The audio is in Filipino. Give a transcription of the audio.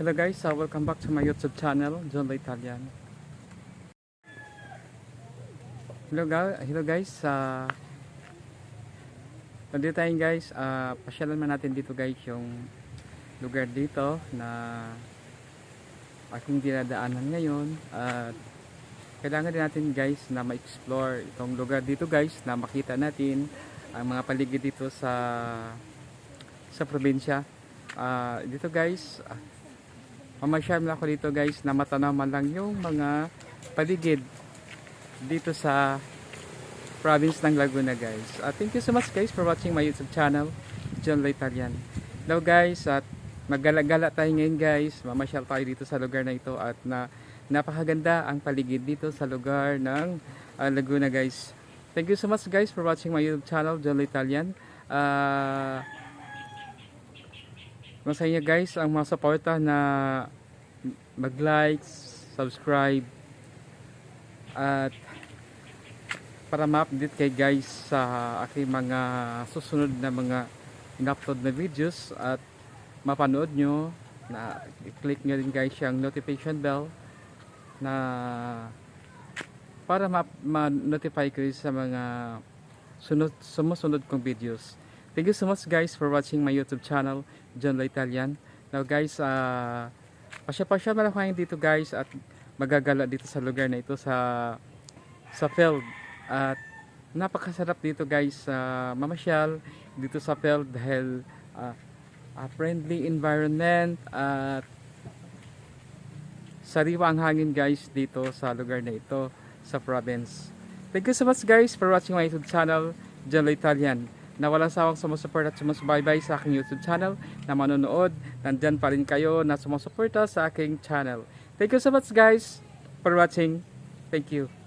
Hello guys, uh, welcome back to my YouTube channel, John La Italian. Hello, ga- hello guys, uh, nandito tayo guys, uh, pasyalan man natin dito guys yung lugar dito na aking dinadaanan ngayon at kailangan din natin guys na ma-explore itong lugar dito guys na makita natin ang mga paligid dito sa sa probinsya. Ah, dito guys, ah, mamasyal lang ako dito guys na matanaw man lang yung mga paligid dito sa province ng Laguna guys. Ah, thank you so much guys for watching my YouTube channel, John La Italian. Hello guys, at maggala-gala tayo ngayon guys. Mamasyal tayo dito sa lugar na ito at na napakaganda ang paligid dito sa lugar ng ah, Laguna guys. Thank you so much guys for watching my YouTube channel, John La Italian. Masaya guys ang mga suporta na mag-like, subscribe at para ma-update kay guys sa aking mga susunod na mga in-upload na videos at mapanood nyo na i-click nyo rin guys yung notification bell na para ma- ma-notify kayo sa mga sunod, sumusunod kong videos. Thank you so much guys for watching my YouTube channel, John La Italian. Now guys, uh, pasya-pasya na lang kayo dito guys at magagala dito sa lugar na ito sa sa field. At napakasarap dito guys sa mamasyal dito sa field dahil uh, a friendly environment at sariwa ang hangin guys dito sa lugar na ito sa province. Thank you so much guys for watching my YouTube channel, John La Italian na walang sawang sumusupport at sumusubaybay sa aking YouTube channel na manonood. Nandyan pa rin kayo na sumusuporta sa aking channel. Thank you so much guys for watching. Thank you.